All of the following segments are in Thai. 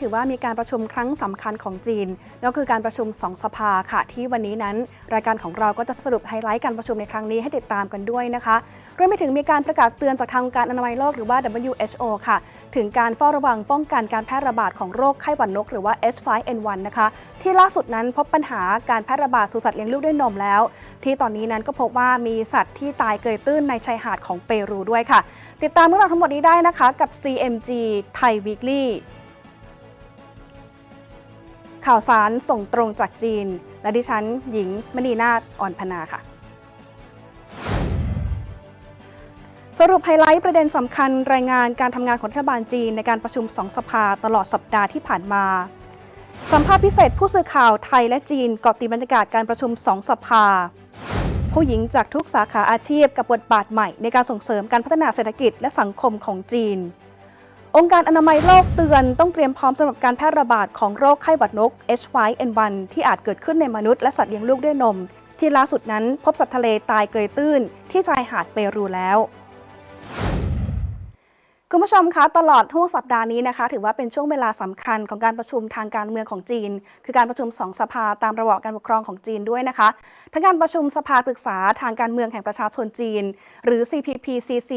ถือว่ามีการประชุมครั้งสำคัญของจีนแล้วคือการประชุม 2 สภาค่ะ ที่วันนี้นั้น รายการของเราก็จะสรุปไฮไลท์การประชุมในครั้งนี้ให้ติดตามกันด้วยนะคะรวมไปถึงมีการประกาศเตือนจากทางการอนามัยโลกหรือว่า WHO ค่ะ ถึงการเฝ้าระวังป้องกันการแพร่ระบาดของโรคไข้หวัดนกหรือว่า H5N1 นะคะที่ล่าสุดนั้นพบปัญหาการแพร่ระบาดสู่สัตว์เลี้ยงลูกด้วยนมแล้ว ที่ตอนนี้นั้นก็พบว่ามีสัตว์ที่ตายเกยตื้นในชายหาดของเปรูด้วยค่ะ ติดตามเรื่องราวทั้งหมดนี้ได้นะคะกับ CMG Thai Weekly ข่าวสารส่งตรงจากจีน และดิฉันหญิงมณีนาฏอ่อนพนาค่ะ สรุปไฮไลท์ประเด็นสำคัญรายงานการทำงานของรัฐบาลจีนในการประชุมสองสภาตลอดสัปดาห์ที่ผ่านมา สัมภาษณ์พิเศษผู้สื่อข่าวไทยและจีนเกาะติดบรรยากาศการประชุมสองสภา ผู้หญิงจากทุกสาขาอาชีพกับบทบาทใหม่ในการส่งเสริมการพัฒนาเศรษฐกิจและสังคมของจีน องค์การอนามัยโลกเตือนต้องเตรียมพร้อมสำหรับการแพร่ระบาดของโรคไข้หวัดนก H5N1 ที่อาจเกิดขึ้นในมนุษย์และสัตว์เลี้ยงลูกด้วยนม ที่ล่าสุดนั้นพบสัตว์ทะเลตายเกยตื้น ที่ชายหาดเปรูแล้วคุณผู้ชมคะตลอดทั้งสัปดาห์นี้นะคะ ถือว่าเป็นช่วงเวลาสำคัญของการประชุมทางการเมืองของจีน คือการประชุมสองสภาตามระบอบการปกครองของจีนด้วยนะคะ ทั้งการประชุมสภาปรึกษาทางการเมืองแห่งประชาชนจีน หรือ CPPCC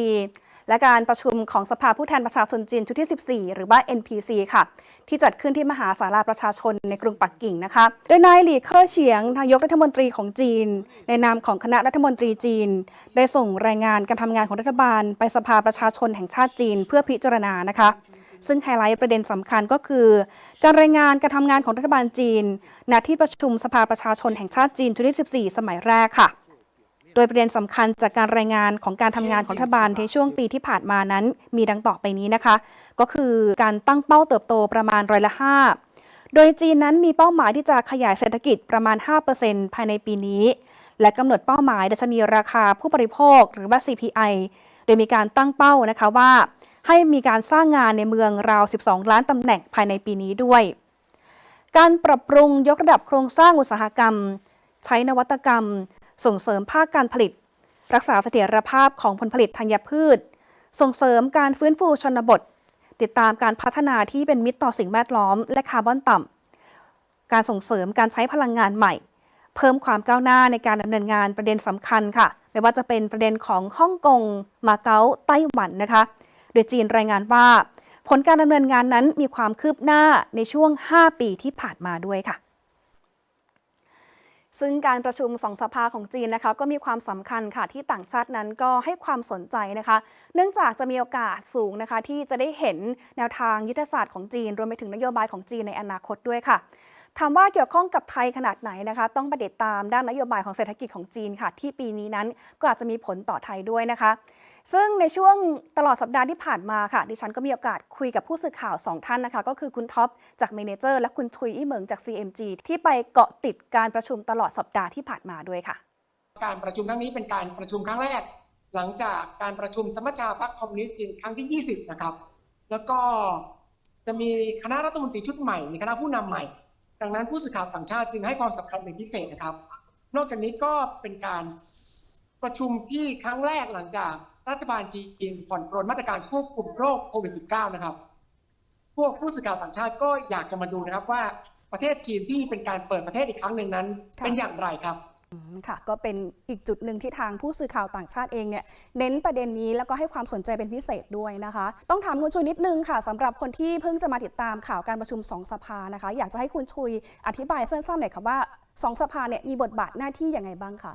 และการประชุมของสภาผู้แทนประชาชนจีนชุดที่ 14 หรือว่า NPC ค่ะ ที่จัดขึ้นที่มหาศาลาประชาชนในกรุงปักกิ่งนะคะโดยนายหลี่เค่อเฉียงนายกรัฐมนตรีของจีน ในนามของคณะรัฐมนตรีจีน ได้ส่งรายงานการทำงานของรัฐบาล ไปสภาประชาชนแห่งชาติจีน เพื่อพิจารณานะคะซึ่งไฮไลท์ประเด็นสำคัญก็คือ การรายงานการทำงานของรัฐบาลจีนณที่ประชุมสภาประชาชนแห่งชาติจีนชุดที่ 14 สมัยแรกค่ะ โดยประเด็นสำคัญจากการรายงานของการทำงานของรัฐบาลในช่วงปีที่ผ่านมานั้น มีดังต่อไปนี้นะคะ ก็คือการตั้งเป้าเติบโตประมาณร้อยละ5โดยจีนนั้นมีเป้าหมายที่จะขยายเศรษฐกิจประมาณ 5%ภายในปีนี้ และกำหนดเป้าหมายดัชนีราคาผู้บริโภคหรือว่า CPI โดยมีการตั้งเป้านะคะว่า ให้มีการสร้างงานในเมืองราว 12 ล้านตำแหน่งภายในปีนี้ด้วย การปรับปรุงยกระดับโครงสร้างอุตสาหกรรม ใช้นวัตกรรม ส่งเสริมภาคการผลิต รักษาเสถียรภาพของผลผลิตธัญพืช ส่งเสริมการฟื้นฟูชนบท ติดตามการพัฒนาที่เป็นมิตรต่อสิ่งแวดล้อม และคาร์บอนต่ำการส่งเสริมการใช้พลังงานใหม่ เพิ่มความก้าวหน้าในการดำเนินงานประเด็นสำคัญค่ะ ไม่ว่าจะเป็นประเด็นของฮ่องกง มาเก๊า ไต้หวันนะคะ โดยจีนรายงานว่า ผลการดำเนินงานนั้นมีความคืบหน้าในช่วง 5 ปีที่ผ่านมาด้วยค่ะ ซึ่งการประชุมสองสภาของจีนนะคะก็มีความสำคัญค่ะที่ต่างชาตินั้นก็ให้ความสนใจนะคะ เนื่องจากจะมีโอกาสสูงนะคะ ที่จะได้เห็นแนวทางยุทธศาสตร์ของจีน รวมไปถึงนโยบายของจีนในอนาคตด้วยค่ะถามว่าเกี่ยวข้องกับไทยขนาดไหนนะคะ ต้องไปติดตามด้านนโยบายของเศรษฐกิจของจีนค่ะ ที่ปีนี้นั้นก็อาจจะมีผลต่อไทยด้วยนะคะ ซึ่งในช่วงตลอดสัปดาห์ที่ผ่านมาค่ะ ดิฉันก็มีโอกาสคุยกับผู้สื่อข่าว 2 ท่านนะคะ ก็คือคุณท็อปจากเมเนเจอร์และคุณทุยอี้เหมิงจาก CMG ที่ไปเกาะติดการประชุมตลอดสัปดาห์ที่ผ่านมาด้วยค่ะ การประชุมครั้งนี้เป็นการประชุมครั้งแรก หลังจากการประชุมสมัชชาพรรคคอมมิวนิสต์จีนครั้งที่ 20 นะครับ แล้วก็จะมีคณะรัฐมนตรีชุดใหม่มีคณะผู้นำใหม่ ดังนั้นผู้สื่อข่าวต่างชาติจึงให้ความสำคัญเป็นพิเศษนะครับ นอกจากนี้ก็เป็นการประชุมที่ครั้งแรกหลังจาก รัฐบาลจีนผ่อนปรนมาตรการควบคุมโรคโควิด -19 นะครับ พวกผู้สื่อข่าวต่างชาติก็อยากจะมาดูนะครับว่าประเทศจีนที่เป็นการเปิดประเทศอีกครั้งหนึ่งนั้นค่ะเป็นอย่างไรครับอืมค่ะก็เป็นอีกจุดหนึ่งที่ทางผู้สื่อข่าวต่างชาติเองเนี่ยเน้นประเด็นนี้แล้วก็ให้ความสนใจเป็นพิเศษด้วยนะคะ ต้องถามคุณชุยนิดนึงค่ะสำหรับคนที่เพิ่งจะมาติดตามข่าวการประชุมสองสภานะคะ อยากจะให้คุณชุยอธิบายสั้นๆหน่อยค่ะว่าสองสภาเนี่ยมีบทบาทหน้าที่ยังไงบ้างคะ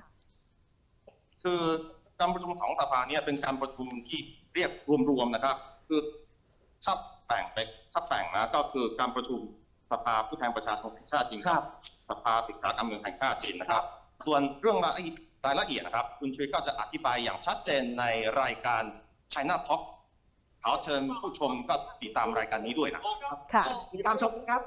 คือ การประชุมสองสภาเนี่ยเป็นการประชุมที่เรียกรวมๆนะครับ คือถ้าแบ่งไปถ้าแบ่งนะก็คือการประชุมสภาผู้แทนประชาชนแห่งชาติจีนครับ สภาปรึกษาการเมืองแห่งชาติจีนนะครับ ส่วนเรื่องรายละเอียดรายละเอียดนะครับ คุณชุยก็จะอธิบายอย่างชัดเจนในรายการ China Talk ขอเชิญผู้ชมก็ติดตามรายการนี้ด้วยนะครับค่ะติดตามชมนะครับ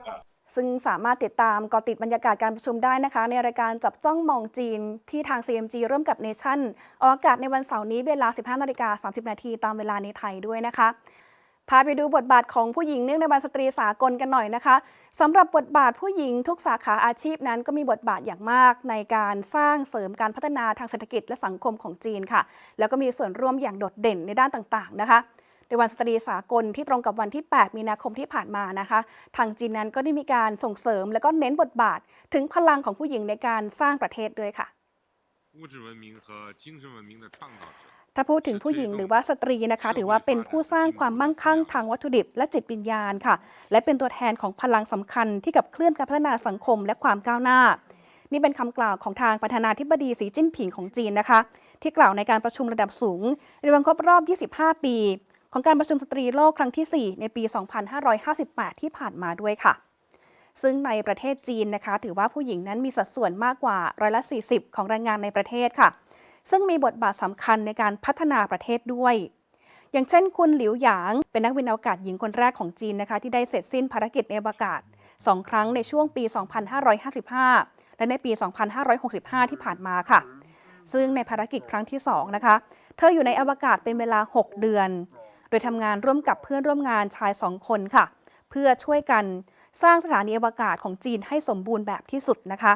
ซึ่งสามารถติดตามเกาะติดบรรยากาศการประชุมได้นะคะ ในรายการจับจ้องมองจีนที่ทาง CMG ร่วมกับเนชั่นออกอากาศในวันเสาร์นี้เวลา 15นาฬิกา30นาทีตามเวลาในไทยด้วยนะคะพาไปดูบทบาทของผู้หญิงเนื่องในวันสตรีสากลกันหน่อยนะคะสำหรับบทบาทผู้หญิงทุกสาขาอาชีพนั้นก็มีบทบาทอย่างมาก ในการสร้างเสริมการพัฒนาทางเศรษฐกิจและสังคมของจีนค่ะ แล้วก็มีส่วนร่วมอย่างโดดเด่นในด้านต่างๆนะคะ ในวันสตรีสากลที่ตรงกับวันที่ 8 มีนาคมที่ผ่านมานะคะ ทางจีนนั้นก็ได้มีการส่งเสริม และก็เน้นบทบาท ถึงพลังของผู้หญิงในการสร้างประเทศด้วยค่ะถ้าพูดถึงผู้หญิงหรือว่าสตรีนะคะ ถือว่าเป็นผู้สร้างความมั่งคั่งทางวัตถุดิบ และจิตวิญญาณค่ะ และเป็นตัวแทนของพลังสำคัญที่กับเคลื่อนการพัฒนาสังคมและความก้าวหน้า นี่เป็นคำกล่าวของทางประธานาธิบดีสีจิ้นผิงของจีนนะคะ ที่กล่าวในการประชุมระดับสูง ในวันครบรอบ 25 ปี ของการประชุมสตรีโลกครั้งที่ 4 ในปี 2558 ที่ผ่านมาด้วยค่ะ ซึ่งในประเทศจีนนะคะ ถือว่าผู้หญิงนั้นมีสัดส่วนมากกว่าร้อยละ 40 ของแรงงานในประเทศค่ะ ซึ่งมีบทบาทสำคัญในการพัฒนาประเทศด้วยอย่างเช่นคุณหลิวหยาง เป็นนักบินอวกาศหญิงคนแรกของจีนนะคะ ที่ได้เสร็จสิ้นภารกิจในอวกาศ 2 ครั้งในช่วงปี 2555 และในปี 2565 ที่ผ่านมาค่ะ ซึ่งในภารกิจครั้งที่ 2 นะคะ เธออยู่ในอวกาศเป็นเวลา 6 เดือน โดยทำงานร่วมกับเพื่อนร่วมงานชาย2คนค่ะ เพื่อช่วยกันสร้างสถานีอวกาศของจีนให้สมบูรณ์แบบที่สุดนะคะ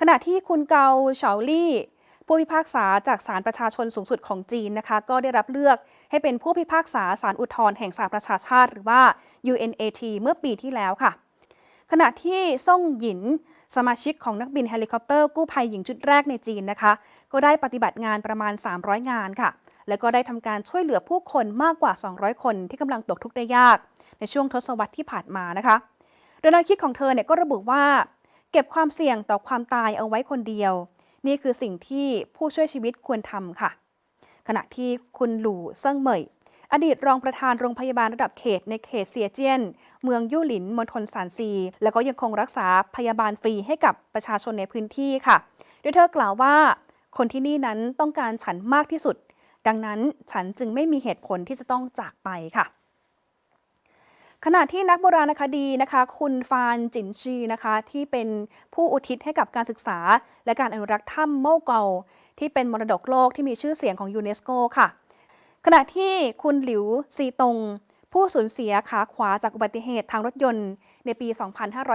ขณะที่คุณเกาเฉาลี่ผู้พิพากษาจากศาลประชาชนสูงสุดของจีนนะคะ ก็ได้รับเลือกให้เป็นผู้พิพากษาศาลอุทธรณ์แห่งสหประชาชาติ หรือว่า UNAT เมื่อปีที่แล้วค่ะ ขณะที่ซ่งหยิน สมาชิกของนักบินเฮลิคอปเตอร์กู้ภัยหญิงชุดแรกในจีนนะคะ ก็ได้ปฏิบัติงานประมาณ 300 งานค่ะ แล้วก็ได้ทำการช่วยเหลือผู้คนมากกว่า 200 คนที่กำลังตกทุกข์ได้ยาก ในช่วงทศวรรษที่ผ่านมานะคะ โดยแนวคิดของเธอเนี่ยก็ระบุว่า เก็บความเสี่ยงต่อความตายเอาไว้คนเดียว นี่คือสิ่งที่ผู้ช่วยชีวิตควรทำค่ะ ขณะที่คุณหลู่เซิงเหมยอดีตรองประธานโรงพยาบาลระดับเขตในเขตเซียเจียน เมืองยู่หลินมณฑลซานซี แล้วก็ยังคงรักษาพยาบาลฟรีให้กับประชาชนในพื้นที่ค่ะ โดยเธอกล่าวว่า คนที่นี่นั้นต้องการฉันมากที่สุด ดังนั้นฉันจึงไม่มีเหตุผลที่จะต้องจากไปค่ะขณะที่นักโบราณคดีนะคะ คุณฟานจินชีนะคะที่เป็นผู้อุทิศให้กับการศึกษา และการอนุรักษ์ถ้ำโมเกาที่เป็นมรดกโลกที่มีชื่อเสียงของยูเนสโกค่ะ ขณะที่คุณหลิวซีตง ผู้สูญเสียขาขวาจากอุบัติเหตุทางรถยนต์ในปี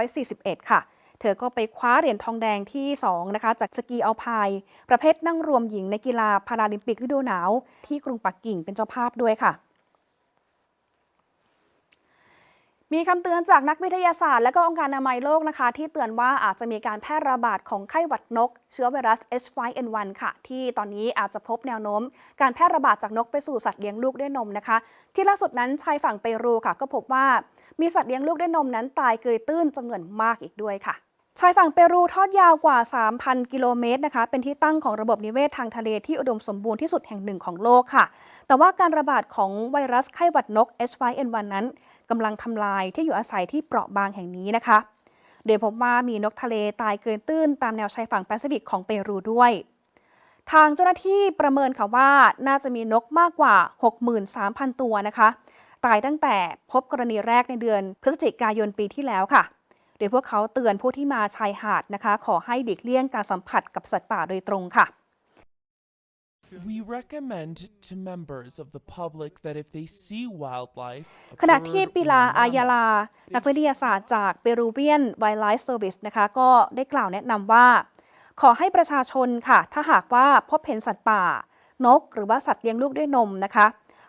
2541 ค่ะ เธอก็ไปคว้าเหรียญทองแดงที่ 2 นะคะ จากสกีอัลไพน์ประเภทนั่งรวมหญิงในกีฬาพาราลิมปิกฤดูหนาว ที่กรุงปักกิ่งเป็นเจ้าภาพด้วยค่ะมีคำเตือนจากนักวิทยาศาสตร์ และก็องค์การอนามัยโลกนะคะ ที่เตือนว่าอาจจะมีการแพร่ระบาดของไข้หวัดนก เชื้อไวรัส H5N1 ค่ะ ที่ตอนนี้อาจจะพบแนวโน้ม การแพร่ระบาดจากนกไปสู่สัตว์เลี้ยงลูกด้วยนมนะคะ ที่ล่าสุดนั้นชายฝั่งเปรูค่ะ ก็พบว่ามีสัตว์เลี้ยงลูกด้วยนมนั้นตายเกยตื้นจำนวนมากอีกด้วยค่ะ ชายฝั่งเปรูทอดยาวกว่า 3,000 กิโลเมตรนะคะ เป็นที่ตั้งของระบบนิเวศทางทะเลที่อุดมสมบูรณ์ที่สุดแห่งหนึ่งของโลกค่ะ แต่ว่าการระบาดของไวรัสไข้หวัดนก H5N1 นั้นกำลังทำลายที่อยู่อาศัยที่เปราะบางแห่งนี้นะคะ โดยพบว่ามีนกทะเลตายเกินตื้นตามแนวชายฝั่งแปซิฟิกของเปรูด้วย ทางเจ้าหน้าที่ประเมินค่ะว่าน่าจะมีนกมากกว่า 63,000 ตัวนะคะ ตายตั้งแต่พบกรณีแรกในเดือนพฤศจิกายนปีที่แล้วค่ะ ดยพวกเขาเตือนผู้ที่มาชายหาดนะคะ ขอให้หลีกเลี่ยงการสัมผัสกับสัตว์ป่าโดยตรงค่ะ We recommend to members of the public that if they see wildlife, a ขณะที่ bird ปิ or ลา an อายา animal, ลา นักวิทยาศาสตร์จาก Peruvian Wildlife Service นะคะ ก็ได้กล่าวแนะนำว่า ขอให้ประชาชนค่ะ ถ้าหากว่าพบเห็นสัตว์ป่า นก หรือว่าสัตว์เลี้ยงลูกด้วยนมนะคะ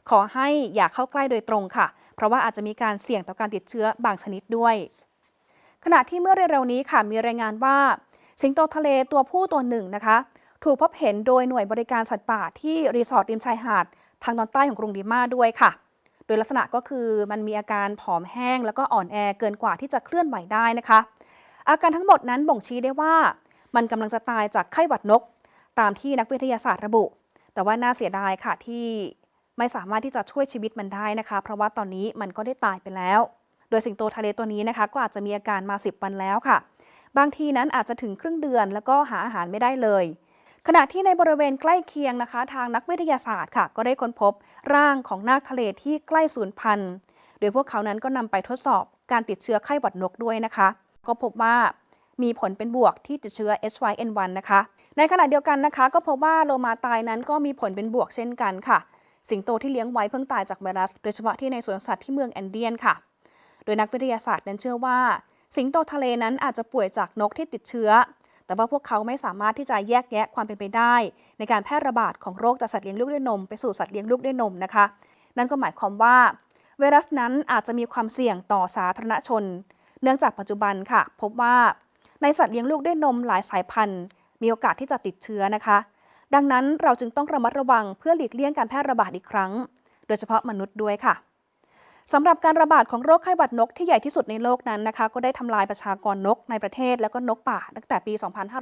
ขอให้อย่าเข้าใกล้โดยตรงค่ะ เพราะว่าอาจจะมีการเสี่ยงต่อการติดเชื้อบางชนิดด้วย ขณะที่เมื่อเร็วๆนี้ค่ะมีรายงานว่า สิงโตทะเลตัวผู้ตัวหนึ่งนะคะ ถูกพบเห็นโดยหน่วยบริการสัตว์ป่าที่รีสอร์ทริมชายหาด ทางตอนใต้ของกรุงลิมาด้วยค่ะ โดยลักษณะก็คือมันมีอาการผอมแห้ง แล้วก็อ่อนแอเกินกว่าที่จะเคลื่อนไหวได้นะคะ อาการทั้งหมดนั้นบ่งชี้ได้ว่า มันกำลังจะตายจากไข้หวัดนก ตามที่นักวิทยาศาสตร์ระบุ แต่ว่าน่าเสียดายค่ะที่ไม่สามารถที่จะช่วยชีวิตมันได้นะคะ เพราะว่าตอนนี้มันก็ได้ตายไปแล้ว ดยสิงโตทะเลตัวนี้นะคะก็อาจจะมีอาการมา 10 วันแล้วค่ะ บางทีนั้นอาจจะถึงครึ่งเดือนแล้วก็หาอาหารไม่ได้เลย ขณะที่ในบริเวณใกล้เคียงนะคะ ทางนักวิทยาศาสตร์ค่ะ ก็ได้ค้นพบร่างของนาคทะเลที่ใกล้สูญพันธุ์ โดยพวกเขานั้นก็นำไปทดสอบการติดเชื้อไข้หวัดนกด้วยนะคะ ก็พบว่ามีผลเป็นบวกที่ติดเชื้อ H5N1 นะคะ ในขณะเดียวกันนะคะ ก็พบว่าโลมาตายนั้นก็มีผลเป็นบวกเช่นกันค่ะ สิงโตที่เลี้ยงไว้เพิ่งตายจากไวรัส โดยเฉพาะที่ในสวนสัตว์ที่เมืองแอนเดียนค่ะ โดยนักวิทยาศาสตร์นั้นเชื่อว่า สิงโตทะเลนั้นอาจจะป่วยจากนกที่ติดเชื้อ แต่ว่าพวกเขาไม่สามารถที่จะแยกแยะความเป็นไปได้ ในการแพร่ระบาดของโรคจากสัตว์เลี้ยงลูกด้วยนมไปสู่สัตว์เลี้ยงลูกด้วยนมนะคะ นั่นก็หมายความว่า ไวรัสนั้นอาจจะมีความเสี่ยงต่อสาธารณชน เนื่องจากปัจจุบันค่ะ พบว่าในสัตว์เลี้ยงลูกด้วยนมหลายสายพันธุ์ มีโอกาสที่จะติดเชื้อนะคะ ดังนั้นเราจึงต้องระมัดระวังเพื่อหลีกเลี่ยงการแพร่ระบาดอีกครั้ง โดยเฉพาะมนุษย์ด้วยค่ะ สำหรับการระบาดของโรคไข้หวัดนกที่ใหญ่ที่สุดในโลกนั้นนะคะ ก็ได้ทำลายประชากรนกในประเทศแล้วก็นกป่า ตั้งแต่ปี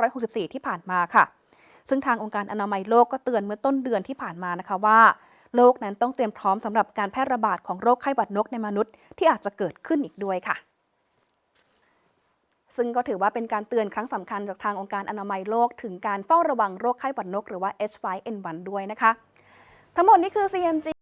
2564 ที่ผ่านมาค่ะ ซึ่งทางองค์การอนามัยโลกก็เตือนเมื่อต้นเดือนที่ผ่านมานะคะว่า โลกนั้นต้องเตรียมพร้อมสำหรับการแพร่ระบาดของโรคไข้หวัดนกในมนุษย์ที่อาจจะเกิดขึ้นอีกด้วยค่ะซึ่งก็ถือว่าเป็นการเตือนครั้งสำคัญจากทางองค์การอนามัยโลก ถึงการเฝ้าระวังโรคไข้หวัดนก หรือว่า H5N1 ด้วยนะคะ ทั้งหมดนี้คือ CMG